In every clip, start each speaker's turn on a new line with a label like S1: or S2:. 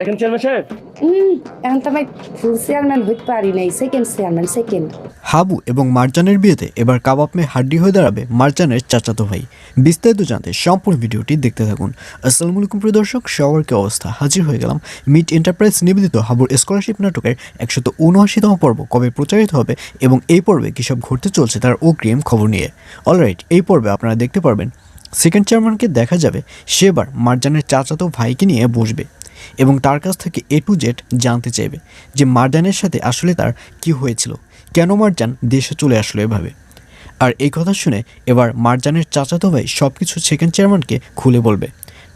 S1: দেখেন চেয়ারম্যান সাহেব
S2: এখন তো আমি ফুল চেয়ারম্যান হইতে পারি নাই সেকেন্ড চেয়ারম্যান সেকেন্ড
S3: হাবু এবং মারজানের বিয়েতে এবার কাবাব মে হাড্ডি হয়ে দাঁড়াবে মারজানের চাচাতো ভাই। বিস্তারিত জানতে সম্পূর্ণ ভিডিওটি দেখতে থাকুন। আসসালামু আলাইকুম প্রিয় দর্শক সবার কি অবস্থা? হাজির হয়ে গেলাম মিট এন্টারপ্রাইজ নিবেদিত হাবুর স্কলারশিপ নাটকের একশত উনআশিতম পর্ব কবে প্রচারিত হবে এবং এই পর্বে কী সব ঘটতে চলছে তার অগ্রিম খবর নিয়ে। অলরাইট এই পর্বে আপনারা দেখতে পারবেন সেকেন্ড চেয়ারম্যানকে দেখা যাবে, সেবার মারজানের চাচাতো ভাইকে নিয়ে বসবে এবং তার কাছ থেকে এ টু জেড জানতে চাইবে যে মারজানের সাথে আসলে তার কি হয়েছিল, কেন মারজান দেশে চলে আসলো এভাবে। আর এই কথা শুনে এবার মারজানের চাচাতো ভাই সব কিছু সেকেন্ড চেয়ারম্যানকে খুলে বলবে।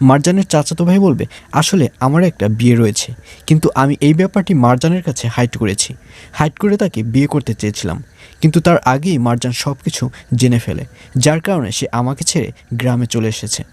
S3: মারজানের চাচাতো ভাই বলবে, আসলে আমার একটা বিয়ে রয়েছে। কিন্তু আমি এই ব্যাপারটি মারজানের কাছে হাইট করেছি। হাইট করে তাকে বিয়ে করতে চেয়েছিলাম। কিন্তু তার আগেই মারজান সব কিছু জেনে ফেলে, যার কারণে সে আমাকে ছেড়ে গ্রামে চলে এসেছে।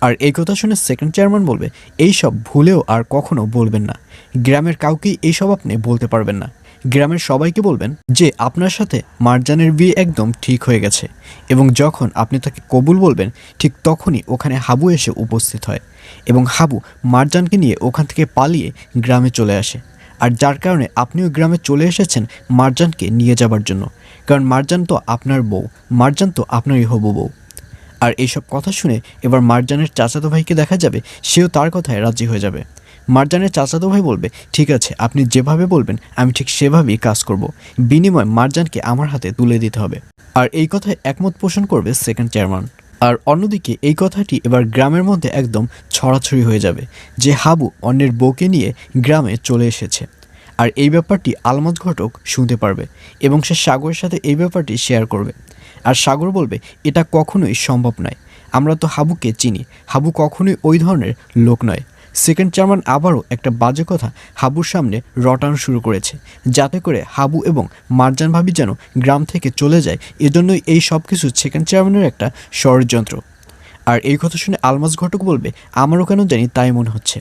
S3: আর এই কথা শুনে সেকেন্ড চেয়ারম্যান বলবে, এই সব ভুলেও আর কখনো বলবেন না। গ্রামের কাউকেই এইসব আপনি বলতে পারবেন না। গ্রামের সবাইকে বলবেন যে আপনার সাথে মারজানের বিয়ে একদম ঠিক হয়ে গেছে এবং যখন আপনি তাকে কবুল বলবেন, ঠিক তখনই ওখানে হাবু এসে উপস্থিত হয় এবং হাবু মারজানকে নিয়ে ওখান থেকে পালিয়ে গ্রামে চলে আসে। আর যার কারণে আপনিও গ্রামে চলে এসেছেন মারজানকে নিয়ে যাবার জন্য। কারণ মারজান তো আপনার বউ, মারজান তো আপনারই হবু বউ। আর এইসব কথা শুনে এবার মারজানের চাচাতো ভাইকে দেখা যাবে, সেও তার কথায় রাজি হয়ে যাবে। মারজানের চাচাতো ভাই বলবে, ঠিক আছে, আপনি যেভাবে বলবেন, আমি ঠিক সেভাবেই কাজ করব। বিনিময় মারজানকে আমার হাতে তুলে দিতে হবে। আর এই কথায় একমত পোষণ করবে সেকেন্ড চেয়ারম্যান আর অন্যদিকে এই কথাটি এবার গ্রামের মধ্যে একদম ছড়াছড়ি হয়ে যাবে, যে হাবু অন্যের বউকে নিয়ে গ্রামে চলে এসেছে। আর এই ব্যাপারটি আলমাজ ঘটক শুনতে পারবে এবং সে সাগরের সাথে এই ব্যাপারটি শেয়ার করবে। আর সাগর বলবে, এটা কখনোই সম্ভব নয়। আমরা তো হাবুকে চিনি। হাবু কখনোই ওই ধরনের লোক নয়। সেকেন্ড চেয়ারম্যান আবারও একটা বাজে কথা হাবুর সামনে রটানো শুরু করেছে, যাতে করে হাবু এবং মারজান ভাবি যেন গ্রাম থেকে চলে যায়, এজন্যই এই সব কিছু সেকেন্ড চেয়ারম্যানের একটা ষড়যন্ত্র। আর এই কথা শুনে আলমাজ ঘটক বলবে, আমারও কেন জানি তাই মনে হচ্ছে।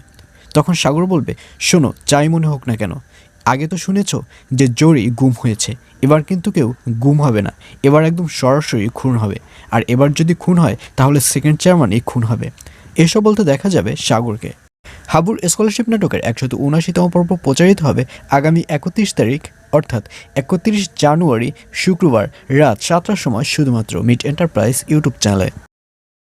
S3: তখন সাগর বলবে, শোনো, যাই মনে হোক না কেন। আগে তো শুনেছ যে জোরই গুম হয়েছে, এবার কিন্তু কেউ গুম হবে না। এবার একদম সরাসরি খুন হবে। আর এবার যদি খুন হয়, তাহলে সেকেন্ড চেয়ারম্যানই খুন হবে। এসব বলতে দেখা যাবে সাগরকে। হাবুর স্কলারশিপ নাটকের একশত উনআশিতম পর্ব প্রচারিত হবে আগামী একত্রিশ তারিখ, অর্থাৎ একত্রিশ জানুয়ারি, শুক্রবার রাত সাতটার সময় শুধুমাত্র মিট এন্টারপ্রাইজ ইউটিউব চ্যানেলে।